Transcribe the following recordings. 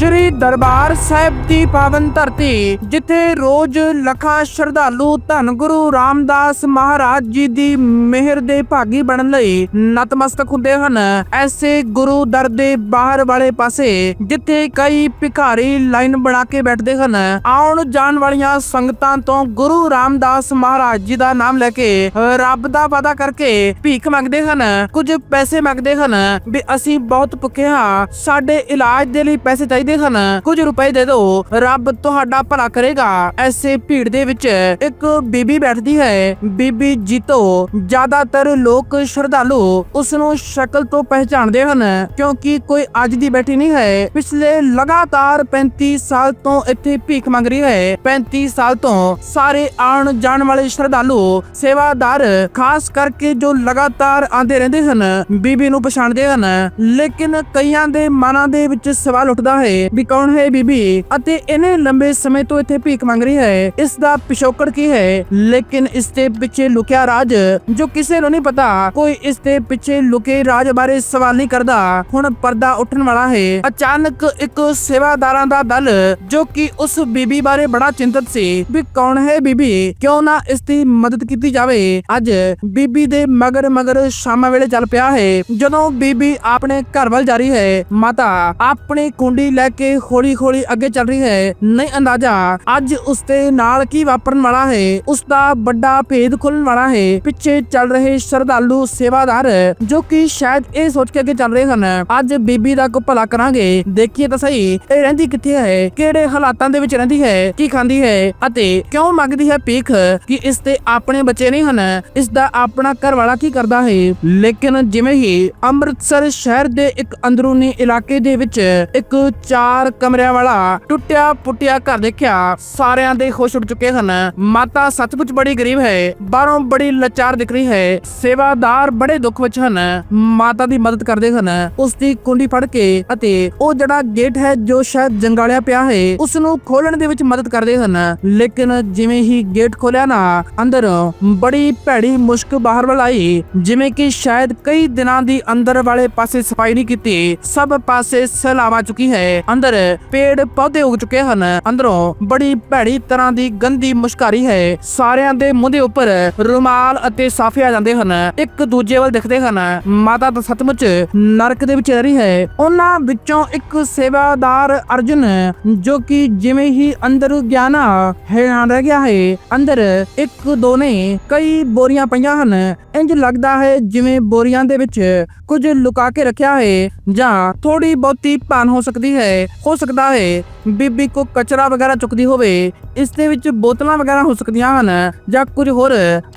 ਸ਼੍ਰੀ ਦਰਬਾਰ ਸਾਹਿਬ ਦੀ ਪਾਵਨ ਧਰਤੀ, ਜਿੱਥੇ ਰੋਜ਼ ਲੱਖਾਂ ਸ਼ਰਧਾਲੂ ਧੰਨ ਗੁਰੂ ਰਾਮਦਾਸ ਮਹਾਰਾਜ ਜੀ ਦੀ ਮਿਹਰ ਦੇ ਭਾਗੀ ਬਣਨ ਲਈ ਨਤਮਸਤਕ ਹੁੰਦੇ ਹਨ। ਐਸੇ ਗੁਰੂ ਦਰ ਦੇ ਬਾਹਰ ਵਾਲੇ ਪਾਸੇ, ਜਿੱਥੇ ਕਈ ਭਿਖਾਰੀ ਲਾਈਨ ਬਣਾ ਕੇ ਬੈਠਦੇ ਹਨ। ਆਉਣ ਜਾਣ ਵਾਲੀਆਂ ਸੰਗਤਾਂ ਤੋਂ ਗੁਰੂ ਰਾਮਦਾਸ ਮਹਾਰਾਜ ਜੀ ਦਾ ਨਾਮ ਲੈ ਕੇ ਰੱਬ ਦਾ ਵਾਦਾ ਕਰਕੇ ਭੀਖ ਮੰਗਦੇ ਹਨ। ਕੁਝ ਪੈਸੇ ਮੰਗਦੇ ਹਨ ਵੀ ਅਸੀਂ ਬਹੁਤ ਭੁੱਖੇ ਹਾਂ, ਸਾਡੇ ਇਲਾਜ ਦੇ ਲਈ ਪੈਸੇ ਚਾਹੀਦੇ ਹਨ। ਕੁਝ ਰੁਪਏ ਦੇ ਦਿਓ, ਰੱਬ ਤੁਹਾਡਾ ਭਲਾ ਕਰੇਗਾ। ਐਸੇ ਭੀੜ ਦੇ ਵਿੱਚ ਇੱਕ ਬੀਬੀ ਬੈਠਦੀ ਹੈ। ਬੀਬੀ ਜੀਤੋ, ਜ਼ਿਆਦਾਤਰ ਲੋਕ ਸ਼ਰਧਾਲੂ ਉਸ ਨੂੰ ਸ਼ਕਲ ਤੋਂ ਪਹਿਚਾਣਦੇ ਹਨ, ਕਿਉਂਕਿ ਕੋਈ ਅੱਜ ਦੀ ਬੈਠੀ ਨਹੀਂ ਹੈ। ਪਿਛਲੇ ਲਗਾਤਾਰ 35 ਸਾਲ ਤੋਂ ਇੱਥੇ ਭੀਖ ਮੰਗ ਰਹੀ ਹੈ। 35 ਸਾਲ ਤੋਂ ਸਾਰੇ ਆਉਣ ਜਾਣ ਵਾਲੇ ਸ਼ਰਧਾਲੂ, ਸੇਵਾਦਾਰ, ਖਾਸ ਕਰਕੇ ਜੋ ਲਗਾਤਾਰ ਆਉਂਦੇ ਰਹਿੰਦੇ ਹਨ, ਬੀਬੀ ਨੂੰ ਪਛਾਣਦੇ ਹਨ। ਲੇਕਿਨ ਕਈਆਂ ਦੇ ਮਨਾਂ ਦੇ ਵਿੱਚ ਸਵਾਲ ਉੱਠਦਾ ਹੈ ਵੀ ਕੌਣ ਹੈ ਬੀਬੀ? ਅਤੇ ਇਹਨੇ ਲੰਬੇ ਸਮੇਂ ਤੋਂ ਇੱਥੇ ਭੀਖ ਮੰਗ ਰਹੀ ਹੈ। ਇਸ ਦਾ ਪਿਛੋਕੜ ਕੀ ਹੈ? ਲੇਕਿਨ ਇਸ ਦੇ ਪਿੱਛੇ ਲੁਕਿਆ ਰਾਜ, ਜੋ ਕਿਸੇ ਨੂੰ ਨਹੀਂ ਪਤਾ, ਕੋਈ ਇਸ ਦੇ ਪਿੱਛੇ ਲੁਕੇ ਰਾਜ ਬਾਰੇ ਸਵਾਲ ਨਹੀਂ ਕਰਦਾ। ਹੁਣ ਪਰਦਾ ਉੱਠਣ ਵਾਲਾ ਹੈ। ਅਚਾਨਕ ਇੱਕ ਸੇਵਾਦਾਰਾਂ ਦਾ ਦਲ, ਜੋ ਕਿ ਉਸ ਬੀਬੀ ਬਾਰੇ ਬੜਾ ਚਿੰਤਤ ਸੀ, ਵੀ ਕੌਣ ਹੈ ਬੀਬੀ? ਕਿਉਂ ਨਾ ਇਸ ਦੀ ਮਦਦ ਕੀਤੀ ਜਾਵੇ? ਅੱਜ ਬੀਬੀ ਦੇ ਮਗਰ ਮਗਰ ਸ਼ਾਮਾਂ ਵੇਲੇ ਚੱਲ ਪਿਆ ਹੈ। ਜਦੋਂ ਬੀਬੀ ਆਪਣੇ ਘਰ ਵੱਲ ਜਾ ਰਹੀ ਹੈ, ਮਾਤਾ, ਆਪਣੀ ਕੁੰਡੀ ਲੈ ਕੇ ਹੌਲੀ ਹੌਲੀ ਅੱਗੇ ਚੱਲ ਰਹੀ ਹੈ। ਨਹੀਂ ਅੰਦਾਜ਼ਾ, ਅੱਜ ਉਸ ਦੇ ਨਾਲ ਕੀ ਵਾਪਰਨ ਵਾਲਾ ਹੈ? ਉਸ ਦਾ ਵੱਡਾ ਭੇਦ ਖੁੱਲਣ ਵਾਲਾ ਹੈ। ਪਿੱਛੇ ਚੱਲ ਰਹੇ ਸ਼ਰਧਾਲੂ ਸੇਵਾਦਾਰ, ਜੋ ਕਿ ਸ਼ਾਇਦ ਇਹ ਸੋਚ ਕੇ ਅੱਗੇ ਚੱਲ ਰਹੇ ਹਨ, ਅੱਜ ਬੀਬੀ ਦਾ ਕੋ ਭਲਾ ਕਰਾਂਗੇ। ਦੇਖੀਏ ਤਾਂ ਸਹੀ, ਇਹ ਰਹਿੰਦੀ ਕਿੱਥੇ ਹੈ? ਕਿਹੜੇ ਹਾਲਾਤਾਂ ਦੇ ਵਿੱਚ ਰਹਿੰਦੀ ਹੈ? ਕੀ ਖਾਂਦੀ ਹੈ? ਅਤੇ ਕਿਉਂ ਮੰਗਦੀ ਹੈ ਭੀਖ? ਕਿ ਇਸ ਦੇ ਆਪਣੇ ਬੱਚੇ ਨਹੀਂ ਹਨ? ਇਸ ਦਾ ਆਪਣਾ ਘਰ ਵਾਲਾ ਕੀ ਕਰਦਾ ਹੈ? ਲੇਕਿਨ ਜਿਵੇਂ ਹੀ ਅੰਮ੍ਰਿਤਸਰ ਸ਼ਹਿਰ ਦੇ ਇੱਕ ਅੰਦਰੂਨੀ ਇਲਾਕੇ ਦੇ ਵਿੱਚ ਇੱਕ ਚਾਰ ਕਮਰਿਆਂ ਵਾਲਾ ਟੁੱਟਿਆ ਪੁੱਟਿਆ ਘਰ ਦੇਖਿਆ, ਸਾਰਿਆਂ ਦੇ ਖੁਸ਼ ਉੱਡ ਚੁੱਕੇ ਹਨ। ਮਾਤਾ ਸੱਚਮੁੱਚ ਬੜੀ ਗਰੀਬ ਹੈ, ਬਾਹਰੋਂ ਬੜੀ ਲਾਚਾਰ ਦਿਖ ਰਹੀ ਹੈ, ਸੇਵਾਦਾਰ ਬੜੇ ਦੁੱਖ ਵਿੱਚ ਹਨ। ਮਾਤਾ ਦੀ ਮਦਦ ਕਰਦੇ ਹਨ ਉਸ ਦੀ ਕੁੰਡੀ ਫੜ ਕੇ ਅਤੇ ਉਹ ਜਿਹੜਾ ਗੇਟ ਹੈ ਜੋ ਸ਼ਾਇਦ ਜੰਗਾਲਿਆ ਪਿਆ ਹੈ ਉਸ ਨੂੰ ਖੋਲਣ ਦੇ ਵਿੱਚ ਮਦਦ ਕਰਦੇ ਹਨ। ਲੇਕਿਨ ਜਿਵੇਂ ਹੀ ਗੇਟ ਖੋਲਿਆ ਨਾ, ਅੰਦਰ ਬੜੀ ਭੈੜੀ ਮੁਸ਼ਕ ਬਾਹਰ ਵੱਲ ਆਈ, ਜਿਵੇਂ ਕਿ ਸ਼ਾਇਦ ਕਈ ਦਿਨਾਂ ਦੀ ਅੰਦਰ ਵਾਲੇ ਪਾਸੇ ਸਫ਼ਾਈ ਨਹੀਂ ਕੀਤੀ, ਸਭ ਪਾਸੇ ਸੈਲਾਬ ਆ ਚੁੱਕੀ ਹੈ। ਅੰਦਰ ਪੇੜ ਪੌਦੇ ਉਗ ਚੁੱਕੇ ਹਨ। ਅੰਦਰੋਂ ਬੜੀ ਭੈੜੀ ਤਰ੍ਹਾਂ ਦੀ ਗੰਦੀ ਮੁਸ਼ਕਾਰੀ ਹੈ। ਸਾਰਿਆਂ ਦੇ ਮੂੰਹ ਦੇ ਉੱਪਰ ਰੁਮਾਲ ਅਤੇ ਸਾਫੇ ਆ ਜਾਂਦੇ ਹਨ। ਇੱਕ ਦੂਜੇ ਵੱਲ ਦੇਖਦੇ ਹਨ। ਮਾਤਾ ਤਾਂ ਸੱਚਮੁੱਚ ਨਰਕ ਦੇ ਵਿੱਚ ਰਹੀ ਹੈ। ਉਹਨਾਂ ਵਿੱਚੋਂ ਇੱਕ ਸੇਵਾਦਾਰ ਅਰਜੁਨ, ਜੋ ਕਿ ਜਿਵੇਂ ਹੀ ਅੰਦਰ ਗਿਆ ਨਾ ਹੈਰਾਨ ਰਹਿ ਗਿਆ ਹੈ। ਅੰਦਰ ਇੱਕ ਦੋ ਨੇ ਕਈ ਬੋਰੀਆਂ ਪਈਆਂ ਹਨ। ਇੰਜ ਲੱਗਦਾ ਹੈ ਜਿਵੇਂ ਬੋਰੀਆਂ ਦੇ ਵਿੱਚ ਕੁਝ ਲੁਕਾ ਕੇ ਰੱਖਿਆ ਹੈ, ਜਾਂ ਥੋੜੀ ਬਹੁਤੀ ਭਾਨ ਹੋ ਸਕਦੀ ਹੈ। ਹੋ ਸਕਦਾ ਹੈ ਬੀਬੀ ਕੋ ਕਚਰਾ ਵਗੈਰਾ ਚੁੱਕਦੀ ਹੋਵੇ। ਇਸ ਦੇ ਵਿੱਚ ਬੋਤਲਾਂ ਵਗੈਰਾ ਹੋ ਸਕਦੀਆਂ ਹਨ ਜਾਂ ਕੁਝ ਹੋਰ।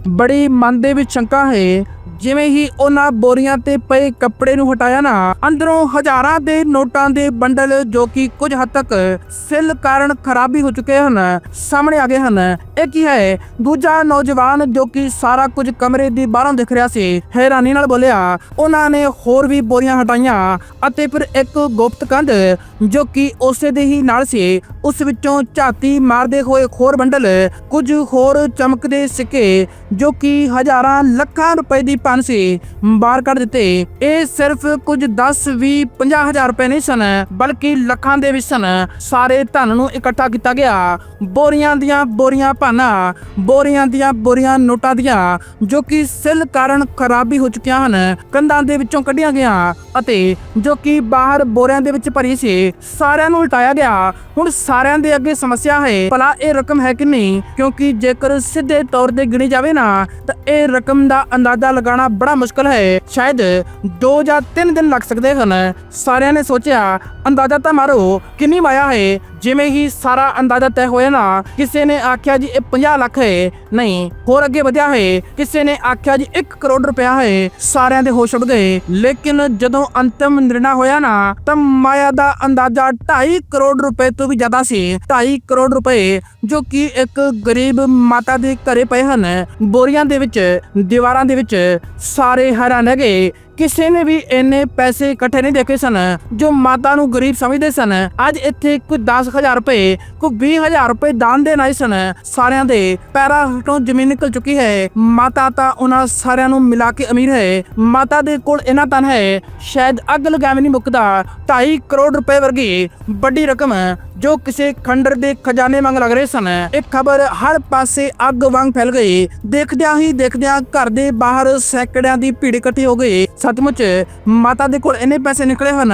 ਬੜੀ ਮਨ ਦੇ ਵਿੱਚ ਸ਼ੰਕਾ ਹੈ ਜਿਵੇਂ ਹੀ ਉਹਨਾਂ ਬੋਰੀਆਂ ਤੇ ਪਏ ਕੱਪੜੇ ਨੂੰ ਹਟਾਇਆ ਨਾ, ਅੰਦਰੋਂ ਹਜ਼ਾਰਾਂ ਦੇ ਨੋਟਾਂ ਦੇ ਬੰਡਲ ਜੋ ਕਿ ਕੁਝ ਹੱਦ ਤੱਕ ਸਿਲ ਕਾਰਨ ਖਰਾਬੀ ਹੋ ਚੁੱਕੇ ਹਨ, ਸਾਹਮਣੇ ਆ ਗਏ ਹਨ। ਇਹ ਕੀ ਹੈ? ਦੂਜਾ ਨੌਜਵਾਨ ਜੋ ਕਿ ਸਾਰਾ ਕੁਝ ਕਮਰੇ ਦੀ ਬਾਹਰੋਂ ਦਿਖ ਰਿਹਾ ਸੀ, ਹੈਰਾਨੀ ਨਾਲ ਬੋਲਿਆ, ਉਹਨਾਂ ਨੇ ਹੋਰ ਵੀ ਬੋਰੀਆਂ ਹਟਾਈਆਂ ਅਤੇ ਫਿਰ ਇੱਕ ਗੁਪਤ ਕੰਧ ਜੋ ਕਿ ਉਸੇ ਦੇ ਹੀ ਨਾਲ ਸੀ, ਉਸ ਵਿੱਚੋਂ ਝਾਤੀ ਮਾਰਦੇ ਹੋਏ ਖੋਰ ਬੰਡਲ, ਕੁਝ ਹੋਰ ਚਮਕਦੇ ਸਿੱਕੇ ਜੋ ਕਿ ਹਜ਼ਾਰਾਂ ਲੱਖਾਂ ਰੁਪਏ ਦੀ ਪਨ ਸੀ। ਬਾਹਰ ਕੱਢ ਦਿੱਤੇ। ਇਹ ਸਿਰਫ ਕੁਝ 10 20 50 ਹਜ਼ਾਰ ਰੁਪਏ ਨਹੀਂ ਸਨ, ਬਲਕਿ ਲੱਖਾਂ ਦੇ ਵਿੱਚ ਸਨ। ਸਾਰੇ ਧਨ ਨੂੰ ਇਕੱਠਾ ਕੀਤਾ ਗਿਆ। ਬੋਰੀਆਂ ਦੀਆਂ ਬੋਰੀਆਂ ਭਾਨਾ ਬੋਰੀਆਂ ਦੀਆਂ ਬੋਰੀਆਂ ਨੋਟਾਂ ਦੀਆਂ, ਜੋ ਕਿ ਸਿਲ ਕਾਰਨ ਖਰਾਬੀ ਹੋ ਚੁੱਕੀਆਂ ਹਨ, ਕੰਧਾਂ ਦੇ ਵਿੱਚੋਂ ਕੱਢੀਆਂ ਗਿਆ ਅਤੇ ਜੋ ਕਿ ਬਾਹਰ ਬੋਰਿਆਂ ਦੇ ਵਿੱਚ ਭਰੀ ਸੀ, ਸਾਰਿਆਂ ਨੂੰ ਉਲਟਾਇਆ ਗਿਆ। ਹੁਣ ਸਾਰਿਆਂ ਦੇ ਅੱਗੇ ਸਮੱਸਿਆ ਹੈ, ਭਲਾ ਇਹ ਰਕਮ ਹੈ ਕਿ ਨਹੀਂ? ਕਿਉਂਕਿ ਜੇਕਰ ਸਿੱਧੇ ਤੌਰ ਤੇ ਗਿਣੀ ਜਾਵੇ ਨਾ, ਤਾਂ ਇਹ ਰਕਮ ਦਾ ਅੰਦਾਜ਼ਾ ਲਗਾਉਣਾ ਬੜਾ ਮੁਸ਼ਕਲ ਹੈ। ਸ਼ਾਇਦ 2 ਜਾਂ 3 ਦਿਨ ਲੱਗ ਸਕਦੇ ਹਨ। ਸਾਰਿਆਂ ਨੇ ਸੋਚਿਆ, ਅੰਦਾਜ਼ਾ ਤਾਂ ਮਾਰੋ, ਕਿੰਨੀ ਮਾਇਆ ਹੈ। ਜਿਵੇਂ ਹੀ ਸਾਰਾ ਅੰਦਾਜ਼ਾ ਤੈਅ ਹੋਇਆ ਨਾ, ਕਿਸੇ ਨੇ ਆਖਿਆ ਜੀ ਇਹ 50 ਲੱਖ ਹੈ। ਨਹੀਂ, ਹੋਰ ਅੱਗੇ ਵਧਿਆ ਹੈ ਕਿਸੇ ਨੇ ਆਖਿਆ ਜੀ 1 ਕਰੋੜ ਰੁਪਇਆ ਹੈ। ਸਾਰਿਆਂ ਦੇ ਹੋਸ਼ ਉੱਡ ਗਏ। ਲੇਕਿਨ ਜਦੋਂ ਅੰਤਮ ਨਿਰਣਾ ਹੋਇਆ ਨਾ, ਤਾਂ ਮਾਇਆ ਦਾ ਅੰਦਾਜ਼ਾ 2.5 ਕਰੋੜ ਰੁਪਏ ਤੋਂ ਵੀ ਜ਼ਿਆਦਾ ਸੀ। 2.5 ਕਰੋੜ ਰੁਪਏ, ਜੋ ਕਿ ਇੱਕ ਗਰੀਬ ਮਾਤਾ ਦੇ ਘਰੇ ਪਏ ਹਨ। ਬੋਰੀਆਂ ਦੇ ਵਿੱਚ, ਦੀਵਾਰਾਂ ਦੇ ਵਿੱਚ ਸਾਰੇ ਹੈਰਾਨ ਰਹਿ ਗਏ। ਕਿਸੇ ਨੇ ਵੀ ਇੰਨੇ ਪੈਸੇ ਇਕੱਠੇ ਨਹੀਂ ਦੇਖੇ ਸਨ, ਜੋ ਮਾਤਾ ਨੂੰ ਗਰੀਬ ਸਮਝਦੇ ਸਨ। ਅੱਜ ਇੱਥੇ ਕੋਈ 10000 ਰੁਪਏ, ਕੋਈ 20000 ਰੁਪਏ ਦਾਨ ਦੇਣ ਆਏ ਸਨ। ਸਾਰਿਆਂ ਦੇ ਪੈਰਾਂ ਹੇਠੋਂ ਜ਼ਮੀਨ ਨਿਕਲ ਚੁੱਕੀ ਹੈ। ਮਾਤਾ ਤਾਂ ਉਹਨਾਂ ਸਾਰਿਆਂ ਨੂੰ ਮਿਲਾ ਕੇ ਅਮੀਰ ਹੈ। ਮਾਤਾ ਦੇ ਕੋਲ ਇਹਨਾਂ ਤਨ ਹੈ, ਸ਼ਾਇਦ ਅੱਗ ਲਗਾਵੇਂ ਨਹੀਂ ਮੁੱਕਦਾ। 2.5 ਕਰੋੜ ਰੁਪਏ ਵਰਗੀ ਵੱਡੀ ਰਕਮ ਜੋ ਕਿਸੇ ਖੰਡਰ ਦੇ ਖਜ਼ਾਨੇ ਵਾਂਗ ਲੱਗ ਰਹੇ ਸਨ। ਇਹ ਖਬਰ ਹਰ ਪਾਸੇ ਅੱਗ ਵਾਂਗ ਫੈਲ ਗਈ। ਦੇਖਦਿਆਂ ਹੀ ਦੇਖਦਿਆਂ ਘਰ ਦੇ ਬਾਹਰ ਸੈਂਕੜਿਆਂ ਦੀ ਭੀੜ ਇਕੱਠੀ ਹੋ ਗਈ। ਸੱਚਮੁੱਚ ਮਾਤਾ ਦੇ ਕੋਲ ਇੰਨੇ ਪੈਸੇ ਨਿਕਲੇ ਹਨ।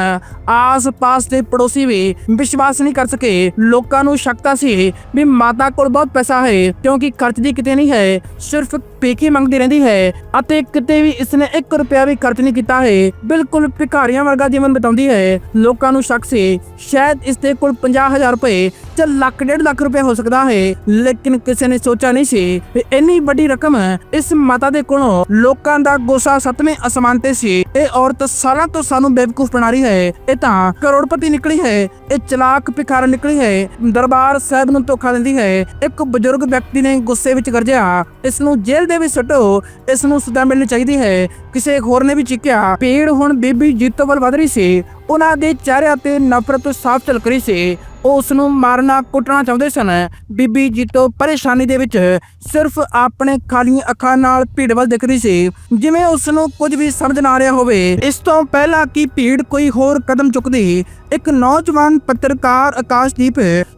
ਆਸ-ਪਾਸ ਦੇ ਪੜੋਸੀ ਵੀ ਵਿਸ਼ਵਾਸ ਨਹੀਂ ਕਰ ਸਕੇ। ਲੋਕਾਂ ਨੂੰ ਸ਼ੱਕ ਸੀ ਵੀ ਮਾਤਾ ਕੋਲ ਬਹੁਤ ਪੈਸਾ ਹੈ, ਕਿਉਂਕਿ ਖਰਚ ਦੀ ਕਿਤੇ ਨਹੀਂ ਹੈ। ਸਿਰਫ ਪੇਕੇ ਮੰਗਦੀ ਰਹਿੰਦੀ ਹੈ ਅਤੇ ਕਿਤੇ ਵੀ ਇਸਨੇ 1 ਰੁਪਿਆ ਵੀ ਖਰਚ ਨਹੀਂ ਕੀਤਾ ਹੈ। ਬਿਲਕੁਲ ਭਿਖਾਰੀਆਂ ਵਰਗਾ ਜੀਵਨ ਬਿਤਾਉਂਦੀ ਹੈ। ਲੋਕਾਂ ਨੂੰ ਸ਼ੱਕ ਸੀ, ਸ਼ਾਇਦ ਇਸ ਦੇ ਕੋਲ 50000 ਰੁਪਏ ਜਾਂ ਲੱਖ ਡੇਢ ਲੱਖ ਰੁਪਏ ਹੋ ਸਕਦਾ ਹੈ। ਲੇਕਿਨ ਕਿਸੇ ਨੇ ਸੋਚਿਆ ਨਹੀਂ ਸੀ ਕਿ ਇੰਨੀ ਵੱਡੀ ਰਕਮ ਇਸ ਮਾਤਾ ਦੇ ਕੋਲੋਂ ਲੋਕਾਂ ਦਾ ਗੁੱਸਾ ਸਤਵੇਂ ਅਸਮਾਨ ਤੇ ਸੀ। ਇਹ ਔਰਤ ਸਾਲਾਂ ਤੋਂ ਸਾਨੂੰ ਬੇਵਕੂਫ ਬਣਾ ਰਹੀ ਹੈ। ਇਹ ਤਾਂ ਕਰੋੜਪਤੀ ਨਿਕਲੀ ਹੈ। ਇਹ ਚਲਾਕ ਭਿਖਾਰ ਨਿਕਲੀ ਹੈ। ਦਰਬਾਰ ਸਾਹਿਬ ਨੂੰ ਧੋਖਾ ਦਿੰਦੀ ਹੈ। ਇੱਕ ਬਜ਼ੁਰਗ ਵਿਅਕਤੀ ਨੇ ਗੁੱਸੇ ਵਿੱਚ ਗਰਜਿਆ। ਇਸ ਨੂੰ ਜੇਲ੍ਹ ਦੇ ਵਿੱਚ ਸੁੱਟੋ। ਇਸ ਨੂੰ ਸਜ਼ਾ ਮਿਲਣੀ ਚਾਹੀਦੀ ਹੈ। ਕਿਸੇ ਹੋਰ ਨੇ ਵੀ ਚੀਕਿਆ। ਭੀੜ ਹੁਣ ਬੀਬੀ ਜੀਤੋ ਵੱਲ ਵਧ ਰਹੀ ਸੀ। ਉਹਨਾਂ ਦੇ ਚਿਹਰਿਆਂ ਤੇ ਨਫ਼ਰਤ ਸਾਫ਼ ਝਲਕ ਰਹੀ ਸੀ। ਉਹ ਉਸ ਨੂੰ ਮਾਰਨਾ, ਕੁੱਟਣਾ ਚਾਹੁੰਦੇ ਸਨ। ਬੀਬੀ ਜੀਤੋ ਪਰੇਸ਼ਾਨੀ ਦੇ ਵਿੱਚ ਸਿਰਫ ਆਪਣੇ ਖਾਲੀਆਂ ਅੱਖਾਂ ਨਾਲ ਭੀੜ ਵੱਲ ਦਿਖ ਰਹੀ ਸੀ। ਜਿਵੇਂ ਉਸ ਨੂੰ ਕੁਝ ਵੀ ਸਮਝ ਨਾ ਆ ਰਿਹਾ ਹੋਵੇ। ਇਸ ਤੋਂ ਪਹਿਲਾਂ ਕਿ ਭੀੜ ਕੋਈ ਹੋਰ ਕਦਮ ਚੁੱਕਦੀ ਇੱਕ ਨੌਜਵਾਨ ਪੱਤਰਕਾਰ ਆਕਾਸ਼ਦੀਪ,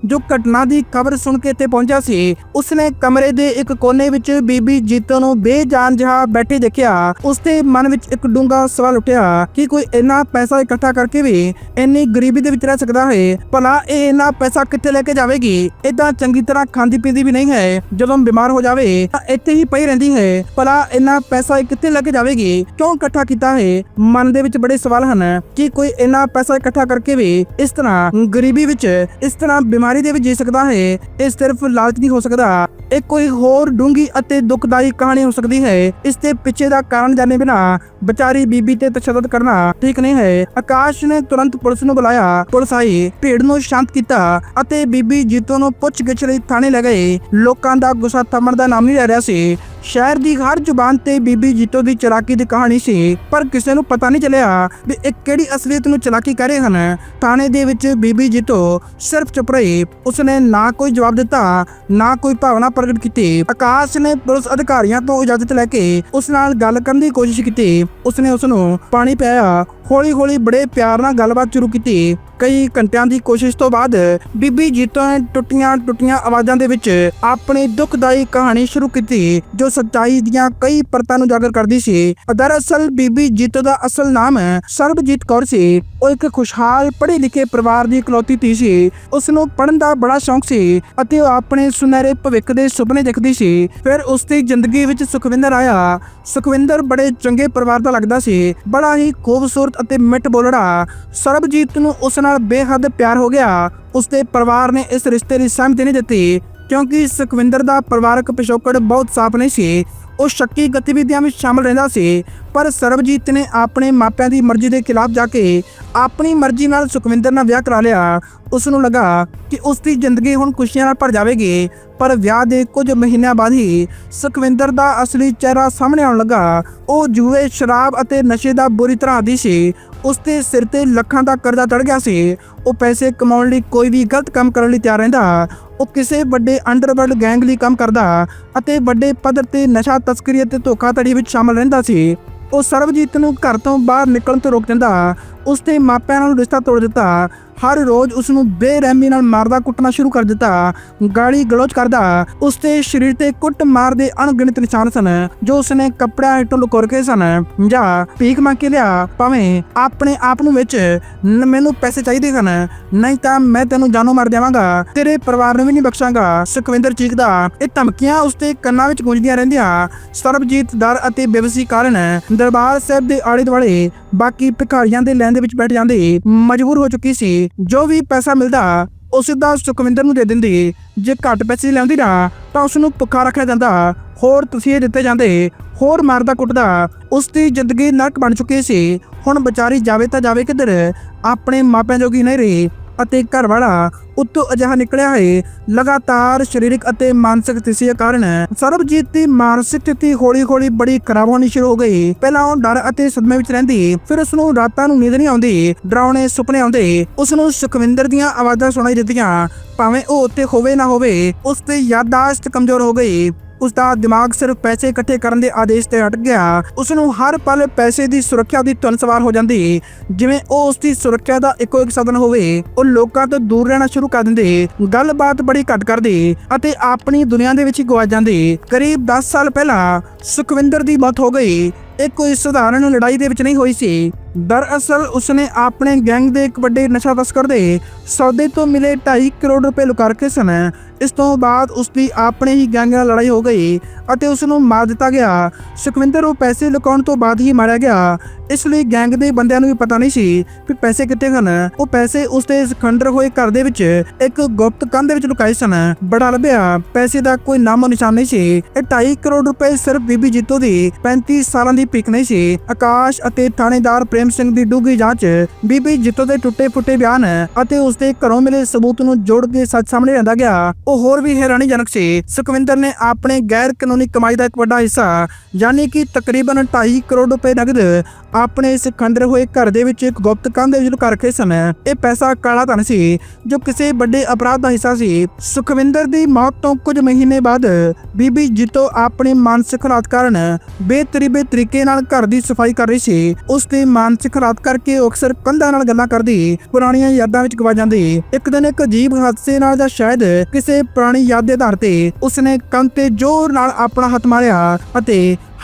ਜੋ ਘਟਨਾ ਦੀ ਖਬਰ ਸੁਣ ਕੇ ਇੱਥੇ ਪਹੁੰਚਿਆ ਸੀ, ਉਸਨੇ ਕਮਰੇ ਦੇ ਇੱਕ ਕੋਨੇ ਵਿੱਚ ਬੀਬੀ ਜੀਤੋ ਨੂੰ ਬੇਜਾਨ ਜਿਹਾ ਬੈਠੀ ਦੇਖਿਆ। ਉਸਦੇ ਮਨ ਵਿੱਚ ਇੱਕ ਡੂੰਘਾ ਸਵਾਲ ਉੱਠਿਆ ਕਿ ਕੋਈ ਇੰਨਾ ਪੈਸਾ ਇਕੱਠਾ ਕਰਕੇ ਵੀ ਇੰਨੀ ਗਰੀਬੀ ਦੇ ਵਿੱਚ ਰਹਿ ਸਕਦਾ ਹੈ? ਭਲਾ ਇਹ ਇੰਨਾ ਪੈਸਾ ਕਿੱਥੇ ਲੈ ਕੇ ਜਾਵੇਗੀ? ਇਦਾਂ ਚੰਗੀ ਤਰ੍ਹਾਂ ਖਾਂਦੀ ਪੀਂਦੀ ਵੀ ਨਹੀਂ ਹੈ। ਜਦੋਂ ਬਿਮਾਰ ਹੋ ਜਾਵੇ, ਤਾਂ ਇੱਥੇ ਹੀ ਪਈ ਰਹਿੰਦੀ ਹੈ। ਭਲਾ ਇੰਨਾ ਪੈਸਾ ਕਿੱਥੇ ਲੈ ਕੇ ਜਾਵੇਗੀ? ਕਿਉਂ ਇਕੱਠਾ ਕੀਤਾ ਹੈ? ਮਨ ਦੇ ਵਿੱਚ ਬੜੇ ਸਵਾਲ ਹਨ ਕਿ ਕੋਈ ਇੰਨਾ ਪੈਸਾ ਇਕੱਠਾ ਕਰਕੇ ਵੀ ਇਸ ਤਰ੍ਹਾਂ ਗਰੀਬੀ ਵਿੱਚ ਇਸ ਤਰ੍ਹਾਂ ਬਿਮਾਰੀ ਦੇ ਵਿੱਚ ਜੀ ਸਕਦਾ ਹੈ, ਇਹ ਸਿਰਫ ਲਾਲਚ ਨਹੀਂ ਹੋ ਸਕਦਾ। ਇਹ ਕੋਈ ਹੋਰ ਡੂੰਗੀ ਅਤੇ ਦੁਖਦਾਈ ਕਹਾਣੀ ਹੋ ਸਕਦੀ ਹੈ। ਇਸ ਦੇ ਪਿੱਛੇ ਦਾ ਕਾਰਨ ਜਾਣੇ ਬਿਨਾ ਵਿਚਾਰੀ ਬੀਬੀ ਤੇ ਤਸ਼ੱਦਦ ਕਰਨਾ ਠੀਕ ਨਹੀਂ ਹੈ। ਆਕਾਸ਼ ਨੇ ਤੁਰੰਤ ਪੁਲਿਸ ਨੂੰ ਬੁਲਾਇਆ। ਪੁਲਿਸ ਆਈ, ਭੀੜ ਨੂੰ ਸ਼ਾਂਤ ਕੀਤਾ ਅਤੇ ਬੀਬੀ ਜੀਤੋ ਨੂੰ ਪੁੱਛ ਗਿੱਛ ਲਈ ਥਾਣੇ ਲੈ ਗਏ। ਲੋਕਾਂ ਦਾ ਗੁੱਸਾ ਥੰਮਣ ਦਾ ਨਾਮ ਨਹੀਂ ਲੈ ਰਿਹਾ ਸੀ। ਸ਼ਹਿਰ ਦੀ ਹਰ ਜ਼ੁਬਾਨ ਤੇ ਬੀਬੀ ਜੀਤੋ ਦੀ ਚਲਾਕੀ ਦੀ ਕਹਾਣੀ ਸੀ, ਪਰ ਕਿਸੇ ਨੂੰ ਪਤਾ ਨਹੀਂ ਚੱਲਿਆ ਵੀ ਇਹ ਕਿਹੜੀ ਅਸਲੀਅਤ ਨੂੰ ਚਲਾਕੀ ਕਰ ਰਹੇ ਹਨ। ਥਾਣੇ ਦੇ ਵਿੱਚ ਬੀਬੀ ਜੀਤੋ ਸਿਰਫ ਚੁੱਪ ਰਹੀ, ਉਸਨੇ ਨਾ ਕੋਈ ਜਵਾਬ ਦਿੱਤਾ, ਨਾ ਕੋਈ ਭਾਵਨਾ ਪ੍ਰਗਟ ਕੀਤੀ। ਆਕਾਸ਼ ਨੇ ਪੁਲਿਸ ਅਧਿਕਾਰੀਆਂ ਤੋਂ ਇਜਾਜ਼ਤ ਲੈ ਕੇ ਉਸ ਨਾਲ ਗੱਲ ਕਰਨ ਦੀ ਕੋਸ਼ਿਸ਼ ਕੀਤੀ। ਉਸਨੇ ਉਸ ਨੂੰ ਪਾਣੀ ਪਿਆਇਆ, ਹੌਲੀ-ਹੌਲੀ ਬੜੇ ਪਿਆਰ ਨਾਲ ਗੱਲਬਾਤ ਸ਼ੁਰੂ ਕੀਤੀ। ਕਈ ਘੰਟਿਆਂ ਦੀ ਕੋਸ਼ਿਸ਼ ਤੋਂ ਬਾਅਦ ਬੀਬੀ ਜੀਤੋ ਨੇ ਟੁੱਟੀਆਂ-ਟੁੱਟੀਆਂ ਆਵਾਜ਼ਾਂ ਦੇ ਵਿੱਚ ਆਪਣੀ ਦੁਖਦਾਈ ਕਹਾਣੀ ਸ਼ੁਰੂ ਕੀਤੀ, ਜੋ ਸੱਚਾਈ ਦੀਆਂ ਕਈ ਪਰਤਾਂ ਨੂੰ ਉਜਾਗਰ ਕਰਦੀ ਸੀ। ਦਰਅਸਲ ਬੀਬੀ ਜੀਤੋ ਦਾ ਅਸਲ ਨਾਮ ਸਰਬਜੀਤ ਕੌਰ ਸੀ। ਉਹ ਇੱਕ ਖੁਸ਼ਹਾਲ ਪੜ੍ਹੇ ਲਿਖੇ ਪਰਿਵਾਰ ਦੀ ਇਕਲੌਤੀ ਧੀ ਸੀ। ਉਸ ਨੂੰ ਪੜ੍ਹਨ ਦਾ ਬੜਾ ਸ਼ੌਂਕ ਸੀ ਅਤੇ ਉਹ ਆਪਣੇ ਸੁਨਹਿਰੇ ਭਵਿੱਖ ਦੇ ਸੁਪਨੇ ਦੇਖਦੀ ਸੀ। ਫਿਰ ਉਸ ਦੀ ਜ਼ਿੰਦਗੀ ਵਿੱਚ ਸੁਖਵਿੰਦਰ ਆਇਆ। ਸੁਖਵਿੰਦਰ ਬੜੇ ਚੰਗੇ ਪਰਿਵਾਰ ਦਾ ਲੱਗਦਾ ਸੀ। ਬੜਾ ਹੀ ਖੂਬਸੂਰਤ ਅਤੇ ਮਿੱਠ ਬੋਲੜਾ। ਸਰਬਜੀਤ ਨੂੰ ਉਸ ਨਾਲ ਬੇਹੱਦ ਪਿਆਰ ਹੋ ਗਿਆ। ਉਸ ਦੇ ਪਰਿਵਾਰ ਨੇ ਇਸ ਰਿਸ਼ਤੇ ਦੀ ਸਹਿਮਤੀ ਨਹੀਂ ਦਿੱਤੀ। ਕਿਉਂਕਿ ਸੁਖਵਿੰਦਰ ਦਾ ਪਰਿਵਾਰਕ ਪਿਛੋਕੜ ਬਹੁਤ ਸਾਫ਼ ਨਹੀਂ ਸੀ। ਉਹ ਸ਼ੱਕੀ ਗਤੀਵਿਧੀਆਂ ਵਿੱਚ ਸ਼ਾਮਲ ਰਹਿੰਦਾ ਸੀ, ਪਰ ਸਰਬਜੀਤ ਨੇ ਆਪਣੇ ਮਾਪਿਆਂ ਦੀ ਮਰਜ਼ੀ ਦੇ ਖਿਲਾਫ ਜਾ ਕੇ ਆਪਣੀ ਮਰਜ਼ੀ ਨਾਲ ਸੁਖਵਿੰਦਰ ਨਾਲ ਵਿਆਹ ਕਰਾ ਲਿਆ। ਉਸ ਨੂੰ ਲੱਗਾ ਕਿ ਉਸ ਦੀ ਜ਼ਿੰਦਗੀ ਹੁਣ ਖੁਸ਼ੀਆਂ ਨਾਲ ਭਰ ਜਾਵੇਗੀ, ਪਰ ਵਿਆਹ ਦੇ ਕੁਝ ਮਹੀਨਿਆਂ ਬਾਅਦ ਹੀ ਸੁਖਵਿੰਦਰ ਦਾ ਅਸਲੀ ਚਿਹਰਾ ਸਾਹਮਣੇ ਆਉਣ ਲੱਗਾ। ਉਹ ਜੂਏ, ਸ਼ਰਾਬ ਅਤੇ ਨਸ਼ੇ ਦਾ ਬੁਰੀ ਤਰ੍ਹਾਂ ਆਦੀ ਸੀ। ਉਸ ਦੇ ਸਿਰ ਤੇ ਲੱਖਾਂ ਦਾ ਕਰਜ਼ਾ ਚੜ ਗਿਆ ਸੀ। ਉਹ ਪੈਸੇ ਕਮਾਉਣ ਲਈ ਕੋਈ ਵੀ ਗਲਤ ਕੰਮ ਕਰਨ ਲਈ ਤਿਆਰ ਰਹਿੰਦਾ। ਉਹ ਕਿਸੇ ਵੱਡੇ ਅੰਡਰਵਰਲਡ ਗੈਂਗ ਲਈ ਕੰਮ ਕਰਦਾ ਅਤੇ ਵੱਡੇ ਪੱਧਰ ਤੇ ਨਸ਼ਾ ਤਸਕਰੀ ਅਤੇ ਧੋਖਾਧੜੀ ਵਿੱਚ ਸ਼ਾਮਲ ਰਹਿੰਦਾ ਸੀ। ਉਹ ਸਰਬਜੀਤ ਨੂੰ ਘਰ ਤੋਂ ਬਾਹਰ ਨਿਕਲਣ ਤੋਂ ਰੋਕ ਦਿੰਦਾ। ਉਸ ਦੇ ਮਾਪਿਆਂ ਨਾਲ ਰਿਸ਼ਤਾ ਤੋੜ ਦਿੱਤਾ। ਹਰ ਰੋਜ਼ ਉਸ ਨੂੰ ਬੇਰਹਿਮੀ ਨਾਲ ਮਾਰਦਾ, ਕੁੱਟਣਾ ਸ਼ੁਰੂ ਕਰ ਦਿੱਤਾ। ਗਾਲੀ ਗਲੋਚ ਕਰਦਾ। ਉਸ ਦੇ ਸਰੀਰ ਤੇ ਕੁੱਟ ਮਾਰ ਦੇ ਅਣਗਿਣਤ ਨਿਸ਼ਾਨ ਸਨ, ਜੋ ਉਸਨੇ ਕੱਪੜਿਆਂ ਹੇਠੋਂ ਲੁਕੋ ਰੱਖੇ ਸਨ। ਜਾਂ, ਭੀਖ ਮੰਗ ਕੇ ਲਿਆ। ਭਾਵੇਂ ਆਪਣੇ ਆਪ ਨੂੰ ਵਿੱਚ ਮੈਨੂੰ ਪੈਸੇ ਚਾਹੀਦੇ ਹਨ ਨਹੀਂ ਤਾਂ ਮੈਂ ਤੈਨੂੰ ਜਾਨੋਂ ਮਾਰ ਦੇਵਾਂਗਾ। ਤੇਰੇ ਪਰਿਵਾਰ ਨੂੰ ਵੀ ਨਹੀਂ ਬਖਸ਼ਾਂਗਾ। ਸੁਖਵਿੰਦਰ ਚੀਕਦਾ ਇਹ ਧਮਕੀਆਂ ਉਸ ਦੇ ਕੰਨਾਂ ਵਿੱਚ ਗੂੰਜਦੀਆਂ ਰਹਿੰਦੀਆਂ। ਸਰਬਜੀਤ ਦਰ ਅਤੇ ਬੇਵਸੀ ਕਾਰਨ ਦਰਬਾਰ ਸਾਹਿਬ ਦੇ ਆਲੇ ਦੁਆਲੇ ਬਾਕੀ ਭਿਖਾਰੀਆਂ ਦੇ ਲੈਣ ਦੇ ਵਿੱਚ ਬੈਠ ਜਾਂਦੇ ਮਜਬੂਰ ਹੋ ਚੁੱਕੀ ਸੀ। ਜੋ ਵੀ ਪੈਸਾ ਮਿਲਦਾ, ਉਹ ਸਿੱਧਾ ਸੁਖਵਿੰਦਰ ਨੂੰ ਦੇ ਦਿੰਦੀ। ਜੇ ਘੱਟ ਪੈਸੇ ਲਿਆਉਂਦੀ ਨਾ, ਤਾਂ ਉਸ ਨੂੰ ਭੁੱਖਾ ਰੱਖਿਆ ਜਾਂਦਾ। ਹੋਰ ਤੁਸੀਂ ਦਿੱਤੇ ਜਾਂਦੇ, ਹੋਰ ਮਾਰਦਾ ਕੁੱਟਦਾ। ਉਸ ਦੀ ਜ਼ਿੰਦਗੀ ਨਰਕ ਬਣ ਚੁੱਕੀ ਸੀ। ਹੁਣ ਵਿਚਾਰੀ ਜਾਵੇ ਤਾਂ ਜਾਵੇ ਕਿੱਧਰ, ਆਪਣੇ ਮਾਪਿਆਂ ਜੋਗੀ ਨਹੀਂ ਰਹੀ। ਅਤੇ ਘਰਵਾਲਾ ਉੱਤੋਂ ਅਜਿਹਾ ਨਿਕਲਿਆ ਹੈ। ਲਗਾਤਾਰ ਸਰੀਰਕ ਅਤੇ ਮਾਨਸਿਕ ਤਿਸਿਆ ਕਾਰਨ ਸਰਬਜੀਤ ਦੀ ਮਾਨਸਿਕ ਸਥਿਤੀ ਹੌਲੀ-ਹੌਲੀ ਬੜੀ ਖਰਾਬ ਹੋਣੀ ਸ਼ੁਰੂ ਹੋ ਗਈ। ਪਹਿਲਾਂ ਉਹ ਡਰ ਅਤੇ ਸਦਮੇ ਵਿੱਚ ਰਹਿੰਦੀ, ਫਿਰ ਉਸ ਨੂੰ ਰਾਤਾਂ ਨੂੰ ਨੀਂਦ ਨਹੀਂ ਆਉਂਦੀ, ਡਰਾਉਣੇ ਸੁਪਨੇ ਆਉਂਦੇ। ਉਸ ਨੂੰ ਸੁਖਵਿੰਦਰ ਦੀਆਂ ਆਵਾਜ਼ਾਂ ਸੁਣਾਈ ਦਿੱਤੀਆਂ, ਭਾਵੇਂ ਉਹ ਉੱਥੇ ਹੋਵੇ ਨਾ ਹੋਵੇ ਉਸ ਦੀ ਯਾਦਾਸ਼ਤ ਕਮਜ਼ੋਰ ਹੋ ਗਈ। ਉਸ ਦਾ ਦਿਮਾਗ ਸਿਰਫ ਪੈਸੇ ਇਕੱਠੇ ਕਰਨ ਦੇ ਆਦੇਸ਼ ਤੇ ਅਟਕ ਗਿਆ। ਉਸ ਨੂੰ ਹਰ ਪਲ ਪੈਸੇ ਦੀ ਸੁਰੱਖਿਆ ਦੀ ਧੁਨ ਸਵਾਰ ਹੋ ਜਾਂਦੀ। ਜਿਵੇਂ ਉਹ ਉਸ ਦੀ ਸੁਰੱਖਿਆ ਦਾ ਇੱਕੋ ਇੱਕ ਸਾਧਨ ਹੋਵੇ, ਉਹ ਲੋਕਾਂ ਤੋਂ ਦੂਰ ਰਹਿਣਾ ਸ਼ੁਰੂ ਕਰ ਦਿੰਦੇ। ਗੱਲਬਾਤ ਬੜੀ ਘੱਟ ਕਰਦੇ ਅਤੇ ਆਪਣੀ ਦੁਨੀਆ ਦੇ ਵਿੱਚ ਹੀ ਗਵਾ ਜਾਂਦੇ। ਕਰੀਬ 10 ਸਾਲ ਪਹਿਲਾਂ ਸੁਖਵਿੰਦਰ ਦੀ ਮੌਤ ਹੋ ਗਈ। ਇਹ ਕੋਈ ਸਧਾਰਨ ਲੜਾਈ ਦੇ ਵਿੱਚ ਨਹੀਂ ਹੋਈ ਸੀ। ਦਰਅਸਲ ਉਸਨੇ ਆਪਣੇ ਗੈਂਗ ਦੇ ਇੱਕ ਵੱਡੇ ਨਸ਼ਾ ਤਸਕਰ ਦੇ ਸੌਦੇ ਤੋਂ ਮਿਲੇ 2.5 ਕਰੋੜ ਰੁਪਏ ਲੁਕਾ ਰੱਖੇ ਸਨ। ਇਸ ਤੋਂ ਬਾਅਦ ਉਸ ਦੀ ਆਪਣੇ ਹੀ ਗੈਂਗ ਨਾਲ ਲੜਾਈ ਹੋ ਗਈ ਅਤੇ ਉਸ ਨੂੰ ਮਾਰ ਦਿੱਤਾ ਗਿਆ। ਸੁਖਵਿੰਦਰ ਉਹ ਪੈਸੇ ਲੁਕਾਉਣ ਤੋਂ ਬਾਅਦ ਹੀ ਮਾਰਿਆ ਗਿਆ। ਇਸ ਲਈ ਗੈਂਗ ਦੇ ਬੰਦਿਆਂ ਨੂੰ ਵੀ ਪਤਾ ਨਹੀਂ ਸੀ ਕਿ ਪੈਸੇ ਕਿੱਥੇ ਹਨ। ਉਹ ਪੈਸੇ ਉਸ ਦੇ ਖੰਡਰ ਹੋਏ ਘਰ ਦੇ ਵਿੱਚ ਇੱਕ ਗੁਪਤ ਕੰਧ ਦੇ ਵਿੱਚ ਲੁਕਾਏ ਸਨ। ਬੜਾ ਲੱਭਿਆ। ਪੈਸੇ ਦਾ ਕੋਈ ਨਾਮੋ ਨਿਸ਼ਾਨ ਨਹੀਂ ਸੀ। ਇਹ 2.5 ਕਰੋੜ ਰੁਪਏ ਸਿਰਫ ਬੀਬੀ ਜੀਤੋ ਦੀ 35 ਸਾਲਾਂ ਦੀ ਪਿਕ ਨਹੀਂ ਸੀ। ਆਕਾਸ਼ ਅਤੇ ਥਾਣੇਦਾਰ ਪ੍ਰੇਮ ਸਿੰਘ ਦੀ ਡੂੰਘੀ ਜਾਂਚ, ਬੀਬੀ ਜਿੱਤੋ ਦੇ ਟੁੱਟੇ ਫੁੱਟੇ ਬਿਆਨ ਅਤੇ ਉਸ ਦੇ ਘਰੋਂ ਮਿਲੇ ਸਬੂਤ ਨੂੰ ਜੋੜ ਕੇ ਸੱਚ ਸਾਹਮਣੇ ਲਿਆਂਦਾ ਗਿਆ। ਉਹ ਹੋਰ ਵੀ ਹੈਰਾਨੀਜਨਕ ਸੀ। ਸੁਖਵਿੰਦਰ ਨੇ ਆਪਣੇ ਗੈਰ ਕਾਨੂੰਨੀ ਕਮਾਈ ਦਾ ਇੱਕ ਵੱਡਾ ਹਿੱਸਾ, ਯਾਨੀ ਕਿ ਤਕਰੀਬਨ 2.5 ਕਰੋੜ ਰੁਪਏ ਨਗਦ ਆਪਣੇ ਇਸ ਖੰਡਰ ਹੋਏ ਘਰ ਦੇ ਵਿੱਚ ਇੱਕ ਗੁਪਤ ਕੰਧ ਵਿੱਚ ਲੁਕਾ ਰੱਖੇ ਸਨ। ਇਹ ਪੈਸਾ ਕਾਲਾ ਧਨ ਸੀ, ਜੋ ਕਿਸੇ ਵੱਡੇ ਅਪਰਾਧ ਦਾ ਹਿੱਸਾ ਸੀ। ਸੁਖਵਿੰਦਰ ਦੀ ਮੌਤ ਤੋਂ ਕੁਝ ਮਹੀਨੇ ਬਾਅਦ, ਬੀਬੀ ਜਿੱਤੋ ਆਪਣੇ ਮਾਨਸਿਕ ਹਾਲਾਤ ਕਾਰਨ ਬੇਤਰੀਬੇ ਤਰੀਕੇ ਨਾਲ ਘਰ ਦੀ ਸਫ਼ਾਈ ਕਰ ਰਹੀ ਸੀ। ਉਸ ਦੇ ਮਾਨਸਿਕ ਹਾਲਾਤ ਕਰਕੇ ਉਹ ਅਕਸਰ ਕੰਧਾਂ ਨਾਲ ਗੱਲਾਂ ਕਰਦੀ, ਪੁਰਾਣੀਆਂ ਯਾਦਾਂ ਵਿੱਚ ਗਵਾ ਜਾਂਦੀ। ਇੱਕ ਦਿਨ ਇੱਕ ਅਜੀਬ ਹਾਦਸੇ ਨਾਲ ਜਾਂ ਸ਼ਾਇਦ ਕਿਸੇ ਪੁਰਾਣੀ ਯਾਦ ਦੇ ਆਧਾਰ ਤੇ ਉਸਨੇ ਕੰਧ ਤੇ ਜ਼ੋਰ ਨਾਲ ਆਪਣਾ ਹੱਥ ਮਾਰਿਆ ਅਤੇ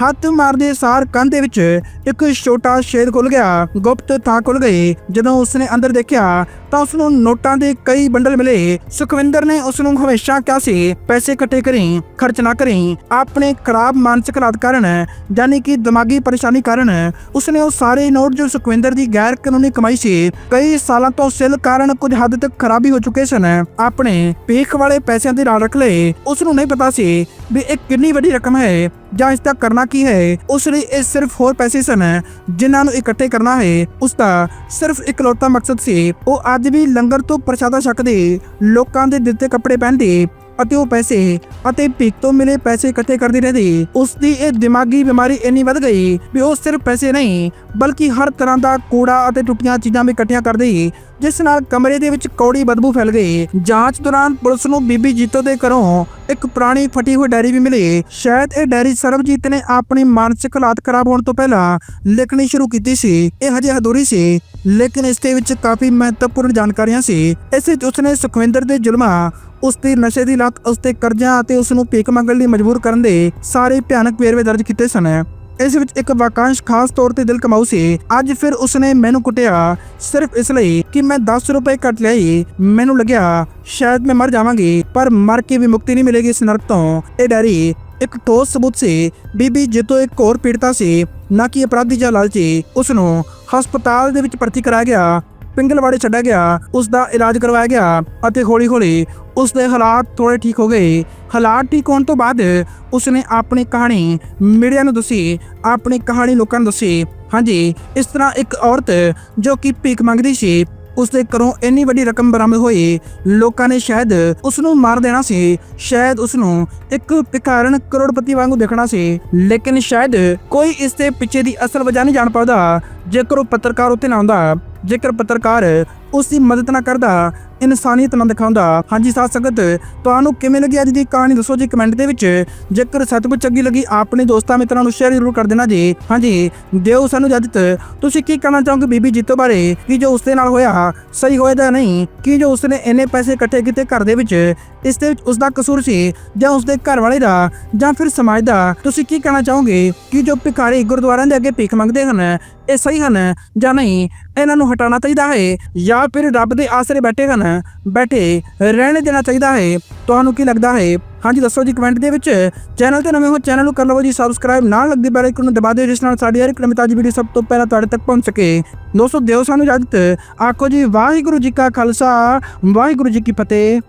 ਹੱਥ ਮਾਰਦੇ ਸਾਰ ਕੰਨ ਦੇ ਵਿੱਚ ਇੱਕ ਛੋਟਾ ਛੇਦ ਖੁੱਲ ਗਿਆ। ਗੁਪਤ ਥਾਂ ਖੁੱਲ ਗਈ। ਜਦੋਂ ਉਸਨੇ ਅੰਦਰ ਦੇਖਿਆ, ਤਾਂ ਉਸ ਨੂੰ ਨੋਟਾਂ ਦੇ ਕਈ ਬੰਡਲ ਮਿਲੇ। ਸੁਖਵਿੰਦਰ ਨੇ ਉਸ ਨੂੰ ਹਮੇਸ਼ਾ ਕਿਹਾ ਸੀ, ਪੈਸੇ ਇਕੱਠੇ ਕਰੀ, ਖਰਚ ਨਾ ਕਰੀ। ਆਪਣੇ ਖਰਾਬ ਮਾਨਸਿਕ ਹਾਲਾਤ ਕਾਰਨ, ਯਾਨੀ ਕਿ ਦਿਮਾਗੀ ਪਰੇਸ਼ਾਨੀ ਕਾਰਨ, ਉਸਨੇ ਉਹ ਸਾਰੇ ਨੋਟ ਜੋ ਸੁਖਵਿੰਦਰ ਦੀ ਗੈਰ ਕਾਨੂੰਨੀ ਕਮਾਈ ਸੀ, ਕਈ ਸਾਲਾਂ ਤੋਂ ਸਿਲ ਕਾਰਨ ਕੁਝ ਹੱਦ ਤੱਕ ਖਰਾਬੀ ਹੋ ਚੁੱਕੇ ਸਨ। ਆਪਣੇ ਪੇਖ ਵਾਲੇ ਪੈਸਿਆਂ ਦੇ ਨਾਲ ਰੱਖ ਲਏ। ਉਸ ਨੂੰ ਨਹੀਂ ਪਤਾ ਸੀ ਵੀ ਇਹ ਕਿੰਨੀ ਵੱਡੀ ਰਕਮ ਹੈ। ਜਾਂ ਇਸ ਦਾ ਕਰਨਾ ਕੀ ਹੈ? ਉਸ ਲਈ ਇਹ ਸਿਰਫ ਹੋਰ ਪੈਸੇ ਸਨ ਜਿਨ੍ਹਾਂ ਨੂੰ ਇਕੱਠੇ ਕਰਨਾ ਹੈ। ਉਸ ਦਾ ਸਿਰਫ ਇਕਲੌਤਾ ਮਕਸਦ ਸੀ, ਉਹ ਅੱਜ ਵੀ ਲੰਗਰ ਤੋਂ ਪ੍ਰਸ਼ਾਦਾ ਛਕਦੇ, ਲੋਕਾਂ ਦੇ ਦਿੱਤੇ ਕੱਪੜੇ ਪਹਿਨਦੇ ਅਤੇ ਉਹ ਪੈਸੇ ਅਤੇ ਭੀਖ ਤੋਂ ਮਿਲੇ ਪੈਸੇ ਇਕੱਠੇ ਕਰਦੀ ਰਹਿੰਦੀ ਉਸ ਦੀ ਇਹ ਦਿਮਾਗੀ ਬਿਮਾਰੀ ਇੰਨੀ ਵੱਧ ਗਈ ਵੀ ਉਹ ਸਿਰਫ ਪੈਸੇ ਨਹੀਂ, ਬਲਕਿ ਹਰ ਤਰ੍ਹਾਂ ਦਾ ਕੂੜਾ ਅਤੇ ਟੁੱਟੀਆਂ ਚੀਜ਼ਾਂ ਵੀ ਇਕੱਠੀਆਂ ਕਰਦੀ ਜਿਸ ਨਾਲ ਕਮਰੇ ਦੇ ਵਿੱਚ ਕੌੜੀ ਬਦਬੂ ਫੈਲ ਗਈ। ਜਾਂਚ ਦੌਰਾਨ ਪੁਲਿਸ ਨੂੰ ਬੀਬੀ ਜੀਤੋ ਦੇ ਘਰੋਂ ਇੱਕ ਪੁਰਾਣੀ ਫਟੀ ਹੋਈ ਡਾਇਰੀ ਵੀ ਮਿਲੀ। ਸ਼ਾਇਦ ਇਹ ਡਾਇਰੀ ਸਰਬਜੀਤ ਨੇ ਆਪਣੀ ਮਾਨਸਿਕ ਹਾਲਾਤ ਖਰਾਬ ਹੋਣ ਤੋਂ ਪਹਿਲਾਂ ਲਿਖਣੀ ਸ਼ੁਰੂ ਕੀਤੀ ਸੀ। ਇਹ ਹਜੇ ਅਧੂਰੀ ਸੀ, ਲੇਕਿਨ ਇਸ ਦੇ ਵਿੱਚ ਕਾਫੀ ਮਹੱਤਵਪੂਰਨ ਜਾਣਕਾਰੀਆਂ ਸੀ। ਇਸ ਵਿੱਚ ਉਸਨੇ ਸੁਖਵਿੰਦਰ ਦੇ ਜ਼ੁਲਮਾਂ ਉਸ ਦੀ ਨਸ਼ੇ ਦੀ ਲਤ ਉਸ ਤੇ ਕਰਜ਼ਾ ਅਤੇ ਉਸ ਨੂੰ ਭੀਖ ਮੰਗਣ ਲਈ ਮਜਬੂਰ ਕਰਨ ਦੇ ਸਾਰੇ ਭਿਆਨਕ ਵੇਰਵੇ ਦਰਜ ਕੀਤੇ ਸਨ। ਇਸ ਵਿੱਚ ਇੱਕ ਵਾਕਾਂਸ਼ ਖਾਸ ਤੌਰ ਤੇ ਦਿਲ ਕਮਾਊ ਸੀ। ਅੱਜ ਫਿਰ ਉਸਨੇ ਮੈਨੂੰ ਕੁੱਟਿਆ। ਸਿਰਫ ਇਸ ਲਈ ਕਿ ਮੈਂ 10 ਰੁਪਏ ਕੱਟ ਲਿਆਈ ਮੈਨੂੰ ਲੱਗਿਆ, ਸ਼ਾਇਦ ਮੈਂ ਮਰ ਜਾਵਾਂਗੀ, ਪਰ ਮਰ ਕੇ ਵੀ ਮੁਕਤੀ ਨਹੀਂ ਮਿਲੇਗੀ ਇਸ ਨਰਕ ਤੋਂ। ਇਹ ਡੈਰੀ ਇੱਕ ਠੋਸ ਸਬੂਤ ਸੀ। ਬੀਬੀ ਜਿੱਤੋ ਇੱਕ ਹੋਰ ਪੀੜਤਾ ਸੀ। ਨਾ ਕਿ ਅਪਰਾਧੀ ਜਾਂ ਲਾਲਚੀ। ਉਸ ਨੂੰ ਹਸਪਤਾਲ ਦੇ ਵਿੱਚ ਭਰਤੀ ਕਰਾਇਆ ਗਿਆ। ਪਿੰਗਲਵਾੜੇ ਛੱਡਿਆ ਗਿਆ ਉਸ ਦਾ ਇਲਾਜ ਕਰਵਾਇਆ ਗਿਆ ਅਤੇ ਹੌਲੀ-ਹੌਲੀ ਉਸ ਦੇ ਹਾਲਾਤ ਥੋੜੇ ਠੀਕ ਹੋ ਗਏ। ਹਾਲਾਤ ਠੀਕ ਹੋਣ ਤੋਂ ਬਾਅਦ ਉਸਨੇ ਆਪਣੀ ਕਹਾਣੀ ਮੀਡੀਆ ਨੂੰ ਦੱਸੀ, ਆਪਣੀ ਕਹਾਣੀ ਲੋਕਾਂ ਨੂੰ ਦੱਸੀ। ਹਾਂਜੀ, ਇਸ ਤਰ੍ਹਾਂ ਇੱਕ ਔਰਤ ਜੋ ਕਿ ਭੀਖ ਮੰਗਦੀ ਸੀ ਉਸ ਦੇ ਘਰੋਂ ਇੰਨੀ ਵੱਡੀ ਰਕਮ ਬਰਾਮਦ ਹੋਈ, ਲੋਕਾਂ ਨੇ ਸ਼ਾਇਦ ਉਸ ਨੂੰ ਮਾਰ ਦੇਣਾ ਸੀ, ਸ਼ਾਇਦ ਉਸ ਨੂੰ ਇੱਕ ਭਿਖਾਰਨ ਕਰੋੜਪਤੀ ਵਾਂਗੂ ਦੇਖਣਾ ਸੀ, ਲੇਕਿਨ ਸ਼ਾਇਦ ਕੋਈ ਇਸ ਦੇ ਪਿੱਛੇ ਦੀ ਅਸਲ ਵਜ੍ਹਾ ਨਹੀਂ ਜਾਣ ਪਾਉਂਦਾ। ਜੇਕਰ ਉਹ ਪੱਤਰਕਾਰ ਉੱਤੇ ਨਾ ਆਉਂਦਾ ਜੇਕਰ ਪੱਤਰਕਾਰ ਉਸ ਦੀ ਮਦਦ ਨਾ ਕਰਦਾ, ਇਨਸਾਨੀਅਤ ਨਾ ਦਿਖਾਉਂਦਾ। ਹਾਂਜੀ ਸਾਥ ਸੰਗਤ, ਤੁਹਾਨੂੰ ਕਿਵੇਂ ਲੱਗੀ ਅੱਜ ਦੀ ਕਹਾਣੀ? ਦੱਸੋ ਜੀ ਕਮੈਂਟ ਦੇ ਵਿੱਚ। ਜੇਕਰ ਸਤਿਗੁਰ ਚੰਗੀ ਲੱਗੀ, ਆਪਣੇ ਦੋਸਤਾਂ ਮਿੱਤਰਾਂ ਨੂੰ ਸ਼ੇਅਰ ਜ਼ਰੂਰ ਕਰ ਦੇਣਾ ਜੀ। ਹਾਂਜੀ, ਦਿਓ ਸਾਨੂੰ ਇਜਾਜ਼ਤ। ਤੁਸੀਂ ਕੀ ਕਹਿਣਾ ਚਾਹੋਗੇ ਬੀਬੀ ਜੀਤੋ ਬਾਰੇ? ਕਿ ਜੋ ਉਸ ਦੇ ਨਾਲ ਹੋਇਆ, ਸਹੀ ਹੋਇਆ ਜਾਂ ਨਹੀਂ? ਕਿ ਜੋ ਉਸਨੇ ਇੰਨੇ ਪੈਸੇ ਇਕੱਠੇ ਕੀਤੇ ਘਰ ਦੇ ਵਿੱਚ? ਇਸ ਦੇ ਵਿੱਚ ਉਸ ਦਾ ਕਸੂਰ ਸੀ ਜਾਂ ਉਸ ਦੇ ਘਰ ਵਾਲੇ ਦਾ ਜਾਂ ਫਿਰ ਸਮਾਜ ਦਾ? ਤੁਸੀਂ ਕੀ ਕਹਿਣਾ ਚਾਹੋਗੇ? ਕਿ ਜੋ ਭਿਖਾਰੀ ਗੁਰਦੁਆਰਿਆਂ ਦੇ ਅੱਗੇ ਭੀਖ ਮੰਗਦੇ ਹਨ, ਇਹ ਸਹੀ ਹਨ ਜਾਂ ਨਹੀਂ? ਇਹਨਾਂ ਨੂੰ ਹਟਾਉਣਾ ਚਾਹੀਦਾ ਹੈ ਜਾਂ ਜਾਂ ਫਿਰ ਰੱਬ ਦੇ ਆਸਰੇ ਬੈਠੇ ਹਨ, ਬੈਠੇ ਰਹਿਣ ਦੇਣਾ ਚਾਹੀਦਾ ਹੈ। ਤੁਹਾਨੂੰ ਕੀ ਲੱਗਦਾ ਹੈ? ਹਾਂਜੀ, ਦੱਸੋ ਜੀ ਕਮੈਂਟ ਦੇ ਵਿੱਚ। ਚੈਨਲ ਤੇ ਨਵੇਂ ਹੋ ਚੈਨਲ ਨੂੰ ਕਰ ਲਵੋ ਜੀ ਸਬਸਕ੍ਰਾਈਬ ਨਾਲ ਲੱਗਦੀ ਬੈਲ ਆਈਕਨ ਨੂੰ ਦਬਾ ਦਿਓ, ਜਿਸ ਨਾਲ ਸਾਡੀ ਹਰ ਇੱਕ ਨਵੀਂ ਤਾਜ਼ੀ ਵੀਡੀਓ ਸਭ ਤੋਂ ਪਹਿਲਾਂ ਤੁਹਾਡੇ ਤੱਕ ਪਹੁੰਚ ਸਕੇ। ਦੋਸਤੋ, ਦਿਓ ਸਾਨੂੰ ਇਜਾਜ਼ਤ। ਆਖੋ ਜੀ, ਵਾਹਿਗੁਰੂ ਜੀ ਕਾ ਖਾਲਸਾ, ਵਾਹਿਗੁਰੂ ਜੀ ਕੀ ਫਤਿਹ।